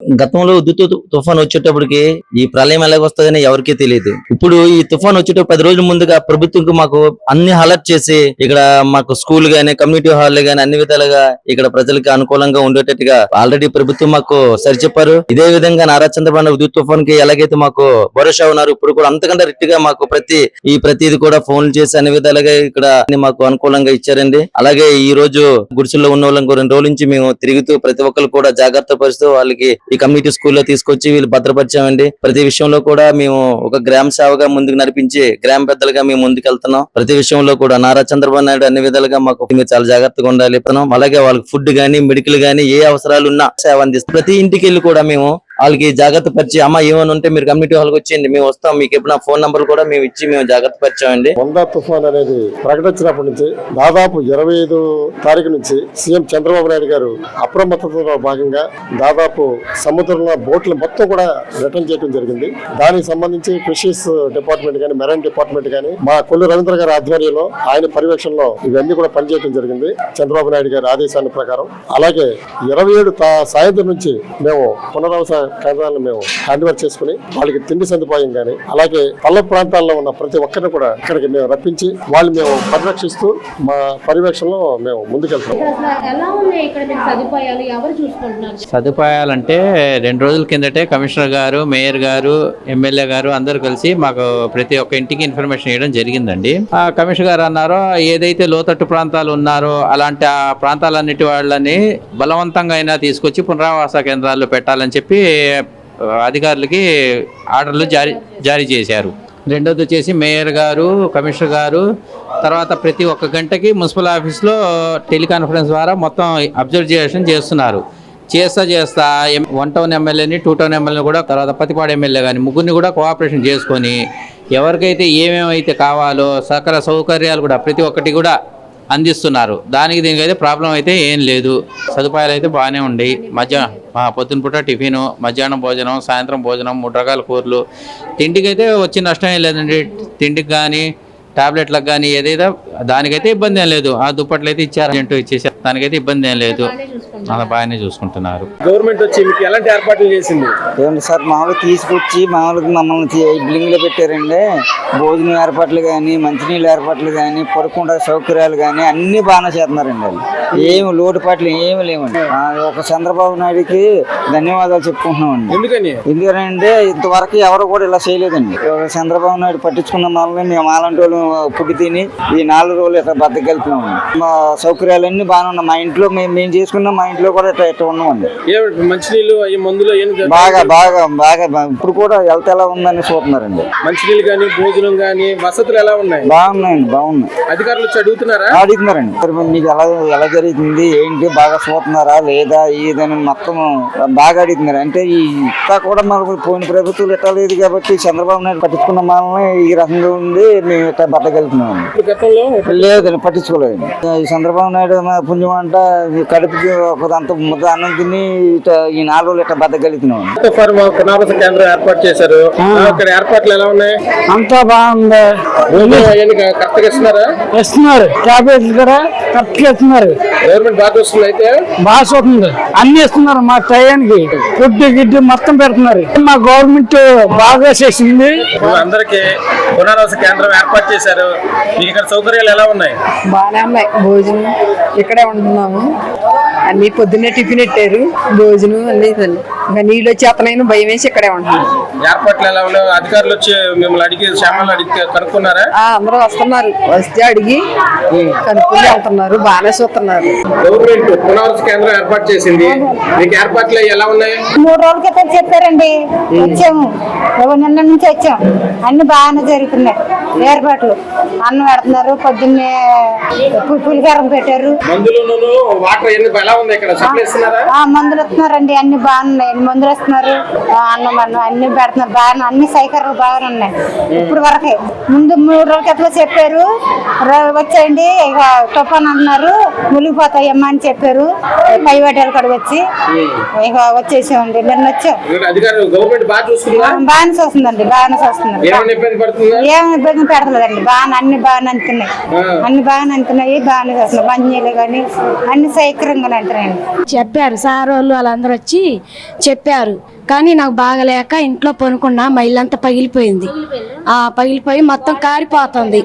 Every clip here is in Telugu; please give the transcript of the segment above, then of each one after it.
గతంలో ఉద్దుతు తుఫాన్ వచ్చేటప్పటికి ఈ ప్రళయం ఎలాగొస్తుందని ఎవరికీ తెలియదు. ఇప్పుడు ఈ తుఫాన్ వచ్చేటప్పుడు పది రోజుల ముందుగా ప్రభుత్వం మాకు అన్ని అలర్ట్ చేసి ఇక్కడ మాకు స్కూల్ గానీ కమ్యూనిటీ హాల్ గానీ అన్ని విధాలుగా ఇక్కడ ప్రజలకు అనుకూలంగా ఉండేటట్టుగా ఆల్రెడీ ప్రభుత్వం మాకు సరి చెప్పారు ఇదే విధంగా నారా చంద్రబాబు ఉద్యుత్ తుఫాన్కి ఎలాగైతే మాకు భరోసా ఉన్నారు ఇప్పుడు కూడా అంతకంటే రిట్గా మాకు ప్రతి ఈ ప్రతిది కూడా ఫోన్ చేసి అన్ని విధాలుగా ఇక్కడ మాకు అనుకూలంగా ఇచ్చారండి. అలాగే ఈ రోజు గుడిసెల్లో ఉన్న వాళ్ళకి రెండు రోజుల నుంచి మేము తిరుగుతూ ప్రతి ఒక్కరు కూడా జాగ్రత్త పరుస్తూ వాళ్ళకి ఈ కమ్యూనిటీ స్కూల్లో తీసుకొచ్చి వీళ్ళు భద్రపరిచామండి. ప్రతి విషయంలో కూడా మేము ఒక గ్రామ సేవగా ముందుకు నడిపించి గ్రామ పెద్దలుగా మేము ముందుకు వెళ్తున్నాం ప్రతి విషయంలో కూడా నారా చంద్రబాబు నాయుడు అన్ని విధాలుగా మాకు మీరు చాలా జాగ్రత్తగా ఉండాలి. అలాగే వాళ్ళకి ఫుడ్ గానీ మెడికల్ గానీ ఏ అవసరాలు ఉన్నా సేవ అందిస్తాం. ప్రతి ఇంటికి వెళ్ళి కూడా మేము వాళ్ళకి జాగ్రత్త పరిచి అమ్మ ఏమైనా ఉంటే మీరు కమ్యూనిటీ హాల్కి వచ్చేయండి మేము వస్తాం మీకు ఎప్పుడు ఫోన్ నంబర్ కూడా మేము ఇచ్చి మేము జాగ్రత్త పరిచామండి. వంద తుఫాన్ అనేది ప్రకటించినప్పటి నుంచి దాదాపు ఇరవై ఐదు తారీఖు నుంచి సీఎం చంద్రబాబు నాయుడు గారు అప్రమత్తతలో భాగంగా దాదాపు సముద్రంలో బోట్లు మొత్తం కూడా రిటర్న్ చేయడం జరిగింది. దానికి సంబంధించి ఫిషరీస్ డిపార్ట్మెంట్ కానీ మెరైన్ డిపార్ట్మెంట్ కానీ మా కొల్లు రవీంద్ర గారి ఆధ్వర్యంలో ఆయన పర్యవేక్షణలో ఇవన్నీ కూడా పనిచేయడం జరిగింది చంద్రబాబు నాయుడు గారి ఆదేశాల ప్రకారం. అలాగే ఇరవై ఏడు సాయంత్రం నుంచి మేము పునరావసాన కేంద్రాలను మేము హ్యాండ్ ఓవర్ చేసుకుని వాళ్ళకి తిండి సదుపాయం కానీ అలాగే పల్ల ప్రాంతాల్లో ఉన్న ప్రతి ఒక్కరిని కూడా ఇక్కడికి మేము రప్పించి వాళ్ళు మేము పరిరక్షిస్తూ మా పర్యవేక్షణలో మేము ముందుకెళ్తాం ఇక్కడ అసలు ఎలా ఉన్నాయి ఇక్కడ మీకు సదుపాయాలు? ఎవరు చూసుకుంటున్నారు? సదుపాయాలంటే రెండు రోజుల కిందటే కమిషనర్ గారు మేయర్ గారు ఎమ్మెల్యే గారు అందరూ కలిసి మాకు ప్రతి ఒక్క ఇంటికి ఇన్ఫర్మేషన్ ఇవ్వడం జరిగిందండి. ఆ కమిషనర్ గారు అన్నారో ఏదైతే లోతట్టు ప్రాంతాలు ఉన్నారో అలాంటి ఆ ప్రాంతాలన్నిటి వాళ్ళని బలవంతంగా అయినా తీసుకొచ్చి పునరావాస కేంద్రాల్లో పెట్టాలని చెప్పి అధికారులకి ఆర్డర్లు జారీ జారీ చేశారు. రెండోది వచ్చేసి మేయర్ గారు కమిషనర్ గారు తర్వాత ప్రతి ఒక్క గంటకి మున్సిపల్ ఆఫీస్లో టెలికాన్ఫరెన్స్ ద్వారా మొత్తం అబ్జర్వేషన్ చేస్తున్నారు. చేస్తా చేస్తా ఎం- వన్ టౌన్ ఎమ్మెల్యేని టూ టౌన్ ఎమ్మెల్యేని కూడా తర్వాత పతిపాడు ఎమ్మెల్యే కానీ ముగ్గురిని కూడా కోఆపరేషన్ చేసుకొని ఎవరికైతే ఏమేమైతే కావాలో సకల సౌకర్యాలు కూడా ప్రతి ఒక్కటి కూడా అందిస్తున్నారు. దానికి దీనికి అయితే ప్రాబ్లం అయితే ఏం లేదు. సదుపాయాలు అయితే బాగానే ఉండి మధ్యాహ్నం మా పొద్దున పూట టిఫిన్ మధ్యాహ్నం భోజనం సాయంత్రం భోజనం మూడు రకాల కూరలు. తిండికి అయితే వచ్చి నష్టం ఏం లేదండి. తిండికి కానీ టాబ్లెట్లకు కానీ ఏదైతే దానికైతే ఇబ్బంది ఏం లేదు. ఆ దుప్పట్లు అయితే ఇచ్చారు. అంటూ ఇచ్చేసారు. దానికైతే ఇబ్బంది ఏం లేదు. బాగానే చూసుకుంటున్నారు అలా బాగానే చూసుకుంటున్నారు. గవర్నమెంట్ వచ్చి మీకు ఎలాంటి ఏర్పాట్లు చేసింది? ఏమండి సార్ మామూలుగా తీసుకొచ్చి మామూలుగా మమ్మల్ని తీ- బిల్డింగ్లో పెట్టారండి. భోజనం ఏర్పాట్లు కానీ మంచినీళ్ళ ఏర్పాట్లు కానీ పడుకుంటే సౌకర్యాలు కానీ అన్ని బాగానే చేస్తున్నారండి వాళ్ళు. ఏమి లోటుపాట్లు ఏమి లేవండి. ఆ, ఒక చంద్రబాబు నాయుడుకి ధన్యవాదాలు చెప్పుకుంటున్నామండి. ఎందుకని? ఎందుకంటే ఇంతవరకు ఎవరు కూడా ఇలా చేయలేదండి. ఒక చంద్రబాబు నాయుడు పట్టించుకున్న మనల్ని మేము అలాంటి వాళ్ళు పుట్టి తిని ఈ నాలుగు రోజులు ఇట్లా బద్దకెళ్తున్నామండి మా సౌకర్యాలన్నీ బాగానే ఉన్నాయి. మా ఇంట్లో మేము మేము చేసుకున్న మా ఇంట్లో కూడా ఇట్లా ఇట్లా ఉన్నామండి. మంచినీళ్ళు ఈ మందులు బాగా బాగా బాగా ఇప్పుడు కూడా హెల్త్ ఎలా ఉందని చూస్తున్నారండి. మంచినీళ్ళు కానీ భోజనం కానీ వసతులు ఎలా ఉన్నాయి? బాగున్నాయండి బాగున్నాయి. అధికారులు వచ్చి అడుగుతున్నారా అడుగుతున్నారండి మీకు ఎలా ఎలా జరుగుతుంది ఏంటి? బాగా చూస్తున్నారా? లేదా ఏదని మొత్తం బాగా అడుగుతున్నారు. అంటే ఈ ఇంకా కూడా మనకు పోయిన ప్రభుత్వాలు ఎట్లా లేదు కాబట్టి చంద్రబాబు నాయుడు పట్టించుకున్న మనల్ని ఈ రకంగా ఉండి మేము ఇట్లా గతంలో లేదండి పట్టించుకోలేదు. ఈ చంద్రబాబు నాయుడు పుణ్యం అంట ఈ కడుపుకి ఒక అంత ముద్ద అన్నం తిని ఈ నాలుగు రోజులు ఇట్లా బతకగలుగుతున్నాం ఫర్ పునరావాస కేంద్రం ఏర్పాటు చేశారు. అక్కడ ఏర్పాట్లు ఎలా ఉన్నాయి? అంతా బాగుంది. కరెక్ట్గా ఇస్తున్నారా? ఇస్తున్నారు. టాబ్లెట్లు కూడా కరెక్ట్గా ఇస్తున్నారు. గవర్నమెంట్ బాగా వస్తుంది అయితే? బాగా చూస్తుంది అన్ని ఇస్తున్నారు మా టయానికి ఫుడ్ గిడ్డు మొత్తం పెడుతున్నారు. మా గవర్నమెంట్ బాగా చేసింది. అందరికి పునరావాస కేంద్రం ఏర్పాటు చేశారు? మీకు ఇక్కడ సౌకర్యాలు ఎలా ఉన్నాయి? బాగానే ఉన్నాయి. భోజనం ఇక్కడే ఉంటున్నాము అన్ని పొద్దున్నే టిఫిన్ పెట్టారు. భోజనం అన్ని ఇంకా నీళ్ళు వచ్చేతనైనా భయం వేసి ఇక్కడే ఉంటున్నాం ఏర్పాట్లు ఎలా ఉన్నాయి అధికారులు వచ్చి మిమ్మల్ని అడిగి క్షేమాలు అడిగి కనుక్కున్నారా? ఆ, అందరూ వస్తున్నారు. వస్తే అడిగి కనుక్కుని వెళ్తున్నారు. బాగానే చూస్తున్నారు. గవర్నమెంట్ పునరావాస కేంద్రం ఏర్పాటు చేసింది. మీకు ఏర్పాట్లు ఎలా ఉన్నాయి? మూడు రోజుల క్రితం చెప్పారండి. వచ్చాము. నిన్న నుంచి వచ్చాం అన్ని బాగానే జరుగుతున్నాయి. ఏర్పాట్లు. అన్నం పెడుతున్నారు. పొద్దున్నే పు- పులికారం పెట్టారు. మందులు వాటర్ ఎన్ని ఎలా ఉంది ఇక్కడ? సప్లై ఇస్తున్నారా? ఆ మందులు ఇస్తున్నారండి. అన్ని బాగున్నాయి. అన్ని మందులు ఇస్తున్నారు ఆ, అన్నం అన్నం అన్ని పెడుతున్నారు. బాగా అన్ని సైకర్లు బాగానే ఉన్నాయి. ఇప్పుడు వరకే. ముందు మూడు రోజుల క్రితం చెప్పారు? వచ్చేయండి ఇక తుఫాన్ అంటున్నారు మునిగిపోతాయమ్మా అని చెప్పారు. పై వాటాలు కూడా వచ్చి. ఇక వచ్చేసామండి నిన్న వచ్చాం. బాగా చూస్తుందా? బాగానే చూస్తుందండి బాగానే చూస్తుందండి ఏమైనా ఇబ్బంది పడుతుందా? ఏమి ఇబ్బంది పెడతలేదండి. బాగా అన్ని బాగానే అందుతున్నాయి అన్ని బాగానే అందుతున్నాయి బాగానే చేస్తున్నాయి మంచినీళ్ళు కానీ అన్ని సౌకర్యంగా అంటున్నాయండి. చెప్పారు సార్ వాళ్ళు వాళ్ళందరూ వచ్చి చెప్పారు. కానీ నాకు బాగలేక ఇంట్లో పనుకున్నా మా ఇల్లంతా పగిలిపోయింది. ఆ పగిలిపోయి మొత్తం కారిపోతుంది.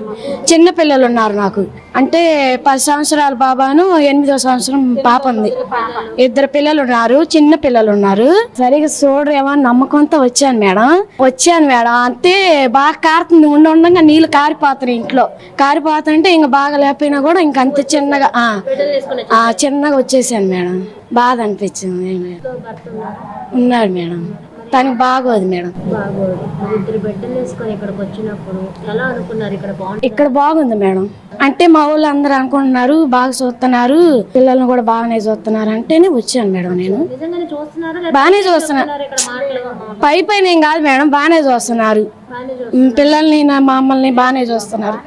చిన్న పిల్లలు ఉన్నారు నాకు. అంటే పది సంవత్సరాల బాబాను ఎనిమిదో సంవత్సరం పాప ఉంది ఇద్దరు పిల్లలు ఉన్నారు చిన్న పిల్లలు ఉన్నారు సరిగా చూడరేమో అని నమ్మకంతో వచ్చాను మేడం. వచ్చాను మేడం. అంతే బాగా కారుతుంది. ఉండ ఉండగా నీళ్ళు కారిపోతున్నాయి ఇంట్లో. కారిపోతుంటే ఇంకా బాగా లేకపోయినా కూడా ఇంక అంత చిన్నగా చిన్నగా వచ్చేసాను మేడం. బాధ అనిపించింది ఉన్నాడు మేడం. తనకి బాగోదు మేడం. ఇక్కడ బాగుంది మేడం. అంటే మా వాళ్ళు అందరూ అనుకుంటున్నారు బాగా చూస్తున్నారు పిల్లల్ని కూడా బాగానే చూస్తున్నారు అంటేనే వచ్చాను మేడం నేను. బాగానే చూస్తున్నారు పై పైన ఏం కాదు మేడం బాగానే చూస్తున్నారు. పిల్లల్ని నా మమ్మల్ని బాగానే చూస్తున్నారు.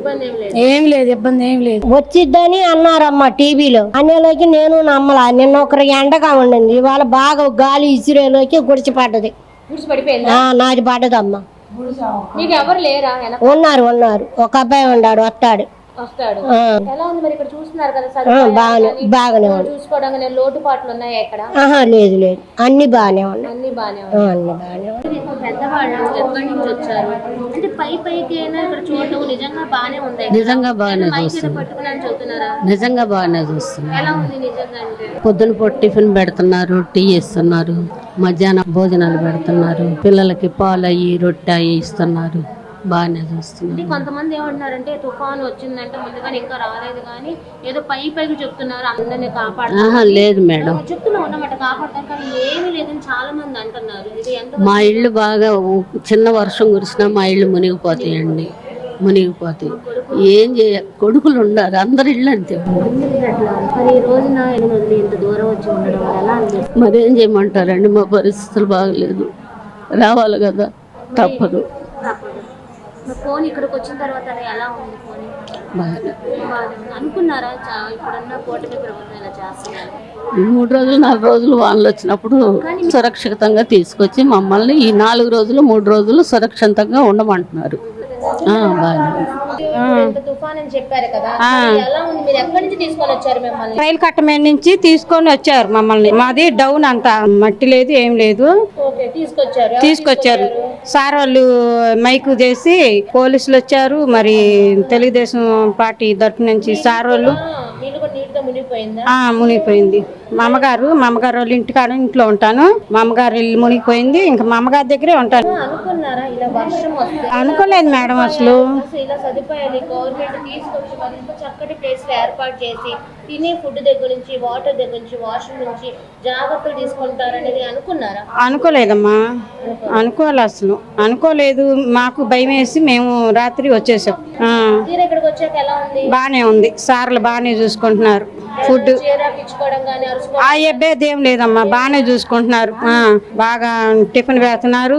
ఏం లేదు. ఏం లేదు ఇబ్బంది ఏం లేదు. వచ్చిద్దని అన్నారమ్మ టీవీలో. అనేలోకి నేను నమ్మలా నిన్న ఒకరు ఎండగా ఉండింది. ఇవాళ బాగా గాలి ఇసిరేలోకి గుడిచి పడ్డది. గుడిసి పడిపోయిందా? ఆ, నాది పడ్డదమ్మా. మీకు ఎవరు లేరా? వెనక? ఉన్నారు ఉన్నారు. ఒక అబ్బాయి ఉన్నాడు వస్తాడు. వస్తాడు. ఆ, ఎలా ఉంది మరి ఇక్కడ చూస్తున్నారు కదా? ఆ, సదుపాయాలు బాగానే కానీ బాగానే ఉంది. చూసుకోవడానికి లోటుపాట్లు ఉన్నాయా ఇక్కడ? ఆహా లేదు లేదు. అన్ని బాగానే ఉన్నాయి. అన్ని అన్ని బాగానే ఉన్నాయి. పెద్దవాళ్ళు ఎక్కడి నుంచి వచ్చారు? అంటే పై పైకి అయినా ఇక్కడ చూడటం నిజంగా బాగానే ఉంది నిజంగా బాగానే చూస్తున్నాం. పట్టుకున్నాను చెబుతున్నారా? నిజంగా బాగానే చూస్తున్నాం. ఎలా ఉంది నిజంగా అంటే? పొద్దున పూట టిఫిన్ పెడుతున్నారు టీ ఇస్తున్నారు మధ్యాహ్నం భోజనాలు పెడుతున్నారు పిల్లలకి పాలు అయ్యి రొట్టె అయ్యి ఇస్తున్నారు. బాగానే చూస్తున్నారు కొంతమంది ఏమంటున్నారంటే తుఫాను వచ్చిందంటే ముందుగానే ఇంకా రాలేదు కానీ ఏదో పై పైకి చెప్తున్నారు అందరినీ ఆహా లేదు మేడం. చెప్తున్నా ఉన్నమాట కాపాడతారు కానీ ఏమీ లేదని చాలా మంది అంటున్నారు. ఇది ఎంత మా ఇల్లు బాగా చిన్న వర్షం కురిసినా మా ఇల్లు మునిగిపోతాయండి. మునిగిపోతాయి. ఏం చేయ కొడుకులు ఉండారు అందరి ఇల్లు అంతే మరి చేయమంటారండి మా పరిస్థితులు బాగలేదు. రావాలి కదా తప్పదు. ఫోన్ ఇక్కడికి వచ్చిన తర్వాత ఎలా ఉంది ఫోన్. అనుకున్నారా? చా- ఇప్పుడున్న కూటమి ప్రభుత్వం ఇలా చేస్తున్నారు ఈ మూడు రోజులు నాలుగు రోజులు వానలు వచ్చినప్పుడు సురక్షితంగా తీసుకొచ్చి మమ్మల్ని ఈ నాలుగు రోజులు మూడు రోజులు సురక్షితంగా ఉండమంటున్నారు. ఉంది? మీరు ఎక్కడి నుంచి తీసుకొని వచ్చారు మిమ్మల్ని? రైలు కట్టమేడ నుంచి తీసుకొని వచ్చారు మమ్మల్ని. మాది డౌన్ అంతా మట్టి లేదు ఏం లేదు. తీసుకొచ్చారు. సార్ వాళ్ళు మైకు చేసి పోలీసులు వచ్చారు. మరి తెలుగుదేశం పార్టీ తరపు నుంచి సార్ వాళ్ళు ఆ, నీళ్ళు కూడా నీటితో మునిగిపోయిందా? ఆ మునిగిపోయింది. మా అమ్మగారు మా అమ్మగారు వాళ్ళ ఇంటికాడ ఇంట్లో ఉంటాను. మా అమ్మగారు ఇల్లు మునిగిపోయింది. ఇంకా మా అమ్మగారి దగ్గరే ఉంటాను. అనుకోలేదు మేడం అసలు. ఇలా సదుపాయాలు గవర్నమెంట్ తీసుకొచ్చి చక్కటి ప్లేస్ ఏర్పాటు చేసి తినే ఫుడ్ దగ్గర నుంచి వాటర్ దగ్గర నుంచి వాష్రూమ్ నుంచి జాగ్రత్తలు తీసుకుంటారనేది అనుకున్నారా? అనుకోలేదమ్మా. అనుకోవాలి అసలు. అనుకోలేదు. మాకు భయం వేసి మేము రాత్రి వచ్చేసాం. తీరా ఇక్కడికి వచ్చాక ఎలా ఉంది? బాగానే ఉంది. సార్లు బాగానే చూసుకుంటున్నారు ఫుడ్. ఆ అబ్బాయి ఏం లేదమ్మా. బాగానే చూసుకుంటున్నారు. బాగా టిఫిన్ పెడుతున్నారు.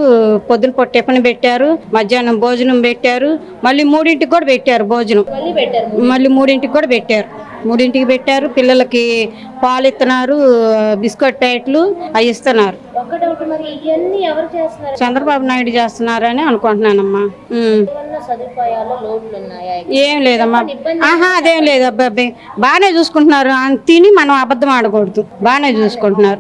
పొద్దున పూట టిఫిన్ పెట్టారు. మధ్యాహ్నం భోజనం పెట్టారు. మళ్ళీ మూడింటికి కూడా పెట్టారు భోజనం. మళ్ళీ మూడింటికి కూడా పెట్టారు. మూడింటికి పెట్టారు. పిల్లలకి పాలు ఇస్తున్నారు బిస్కెట్ ప్యాకెట్లు అవి ఇస్తున్నారు. చంద్రబాబు నాయుడు చేస్తున్నారని అనుకుంటున్నానమ్మా. ఏం లేదమ్మా. ఆహా అదేం లేదు అబ్బాయి బాగానే చూసుకుంటున్నారు. తిని మనం అబద్ధం ఆడకూడదు. బాగానే చూసుకుంటున్నారు.